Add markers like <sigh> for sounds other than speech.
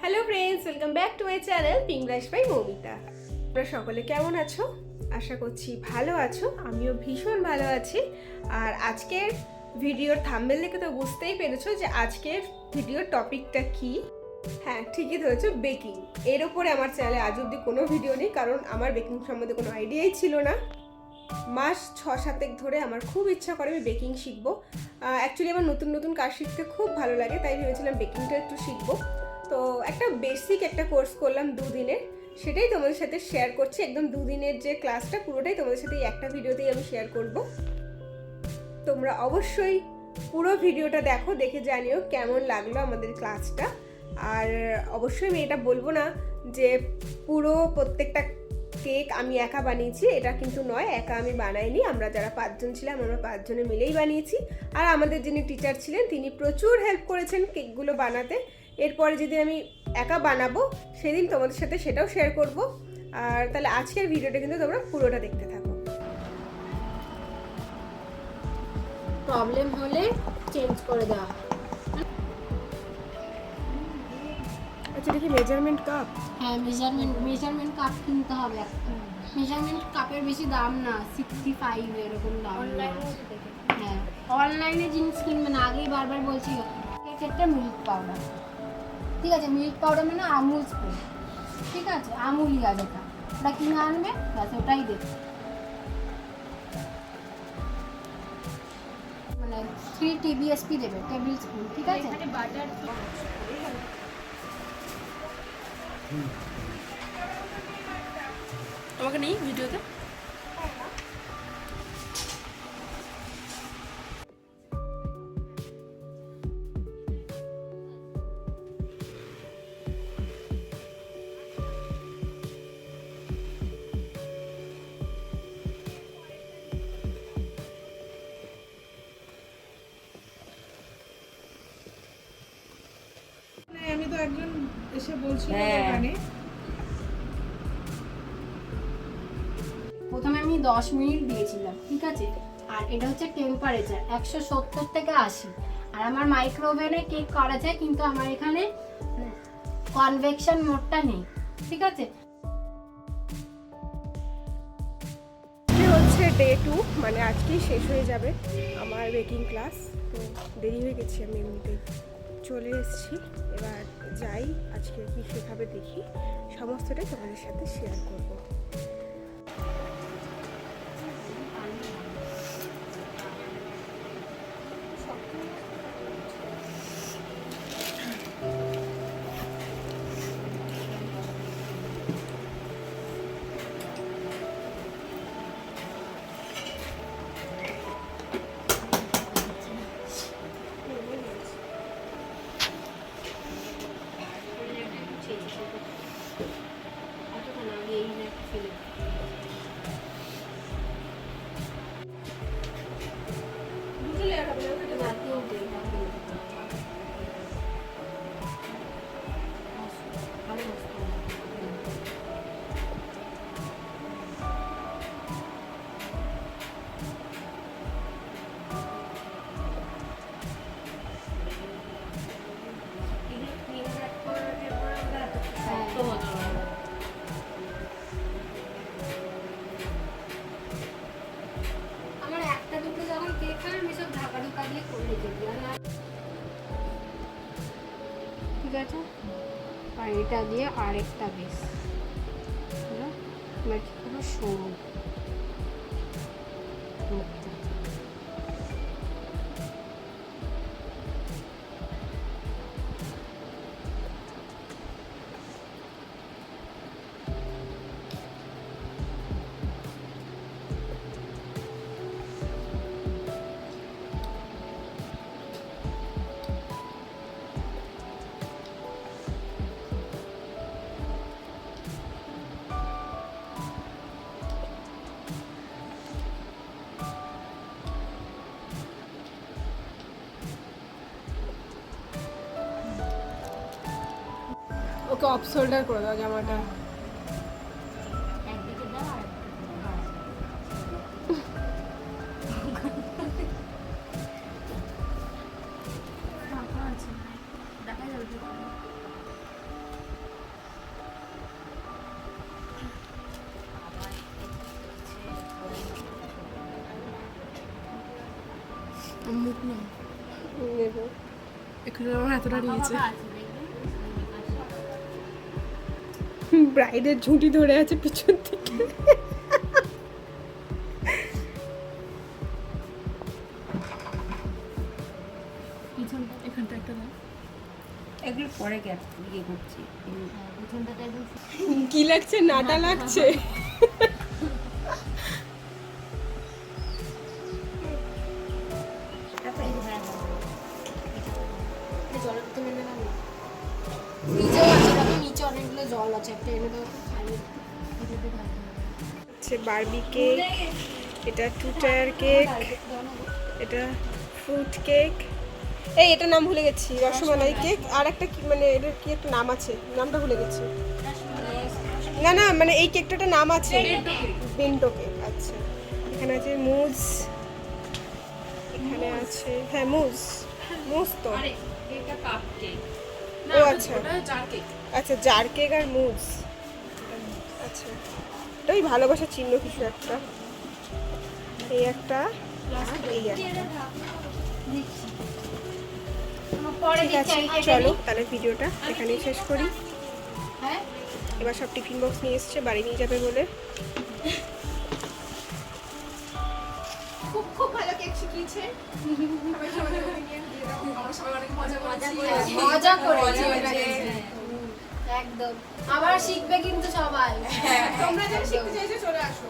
Hello friends welcome back to my channel পিংলাশ by Moumita তোমরা সকলে কেমন আছো? আশা করছি ভালো আছো, আমিও ভীষণ ভালো আছি। আর আজকের ভিডিওর থাম্বেল দেখে তো বুঝতেই পেরেছ যে আজকের ভিডিওর টপিকটা কি। হ্যাঁ ঠিকই ধরেছো বেকিং এর ওপরে আমার চ্যানেলে আজ অব্দি কোনো ভিডিও নেই, কারণ আমার বেকিং সম্বন্ধে কোনো আইডিয়াই ছিল না। মাস ছ সাতেক ধরে আমার খুব ইচ্ছা করে আমি বেকিং শিখব। অ্যাকচুয়ালি আমার নতুন নতুন কাজ শিখতে খুব ভালো লাগে, তাই ভেবেছিলাম বেকিংটা একটু শিখব। তো একটা বেসিক একটা কোর্স করলাম দুদিনের। সেটাই তোমাদের সাথে শেয়ার করছি। একদম দুদিনের যে ক্লাসটা পুরোটাই তোমাদের সাথে একটা ভিডিওতেই আমি শেয়ার করব। তোমরা অবশ্যই পুরো ভিডিওটা দেখো, দেখে জানিও কেমন লাগল আমাদের ক্লাসটা আর অবশ্যই আমি এটা বলব না যে পুরো প্রত্যেকটা কেক আমি একা বানিয়েছি, এটা কিন্তু নয়, একা আমি বানাইনি। আমরা যারা পাঁচজন ছিলাম, আমরা পাঁচজনে মিলেই বানিয়েছি। আর আমাদের যিনি টিচার ছিলেন, তিনি প্রচুর হেল্প করেছেন কেকগুলো বানাতে। এরপরে যেদিন আমি একা বানাবো সেদিন তোমাদের সাথে সেটাও শেয়ার করব। আর তাহলে আজকের ভিডিওটা কিন্তু তোমরা পুরোটা দেখতে থাকো। প্রবলেম হলে চেঞ্জ করে দেওয়া হয় আচ্ছা দেখি মেজারমেন্ট কাপ হ্যাঁ মেজারমেন্ট মেজারমেন্ট কাপ কিনতে হবে একটা। মেজারমেন্ট কাপের বেশি দাম না সিক্সটি ফাইভ এরকম দাম। হ্যাঁ অনলাইনে জিনিস কিনবে না আগেই বারবার বলছি ক্ষেত্রে মিল্ক পাউডার ঠিক আছে মিল্ক পাউডার মানে আমুল স্প্রে ঠিক আছে আমুলই আছে ওটা ওটা কিনে আনবে ব্যাস ওটাই দেবে মানে থ্রি টিবিএসপি দেবে টেবিল স্পুন ঠিক আছে? আমাকে নেই ভিডিওতে? একজন এসে বলছিল হ্যাঁ। দোকানে প্রথমে আমি দশ মিনিট দিয়েছিলাম ঠিক আছে? আর এটা হচ্ছে টেম্পারেচার একশো সত্তর থেকে আশি। আর আমার মাইক্রোওভেনে কেক করা যায় কিন্তু আমার এখানে কনভেকশন মোডটা নেই ঠিক আছে? হচ্ছে ডে টু মানে আজকেই শেষ হয়ে যাবে আমার বেকিং ক্লাস তো দেরি হয়ে গেছি আমি এমনিতেই চলে এসেছি। এবার যাই আজকে কি শেখাবে দেখি। সমস্তটাই তোমাদের সাথে শেয়ার করব। আমার ঠিক আছে আর এটা দিয়ে আরেকটা বেশ। বুঝলো? কি পুরো সরু। আজকে অফ শোল্ডার করে দাও জামাটা। মুখ না এখানে আমার এতটা নিয়েছে। ব্রাইডের ঝুঁটি ধরে আছে পিছন থেকে। এগুলো পরে গ্যাপ ইয়ে করছি। হ্যাঁ, কি লাগছে? নাটা লাগছে? জল আছে একটা এনে দাও। হচ্ছে বারবি কেক এটা টু টায়ার কেক এটা ফ্রুট কেক এই এটা নাম ভুলে গেছি রসমালাই কেক আর একটা কি মানে এটার কি একটা নাম আছে? নামটা ভুলে গেছি। না না মানে এই কেকটার নাম আছে। বেন্টো কেক আচ্ছা। এখানে আছে মুজ এখানে আছে হ্যাঁ মুজ মুজ তো। এটা কাপ কেক আচ্ছা আচ্ছা জার কেক আর মুজ আচ্ছা। এটাই ভালোবাসার চিহ্ন কিছু একটা। এই একটা এই একটা। ঠিক আছে চলো তাহলে ভিডিওটা এখানেই শেষ করি। হ্যাঁ? এবার সব টিফিন বক্স নিয়ে এসছে বাড়ি নিয়ে যাবে বলে। খুব খুব ভালো কেক শিখিয়েছে। <laughs> মজা করেছি। একদম। আবার শিখবে কিন্তু সবাই। তোমরা যারা শিখতে চাইছো চলে আসো।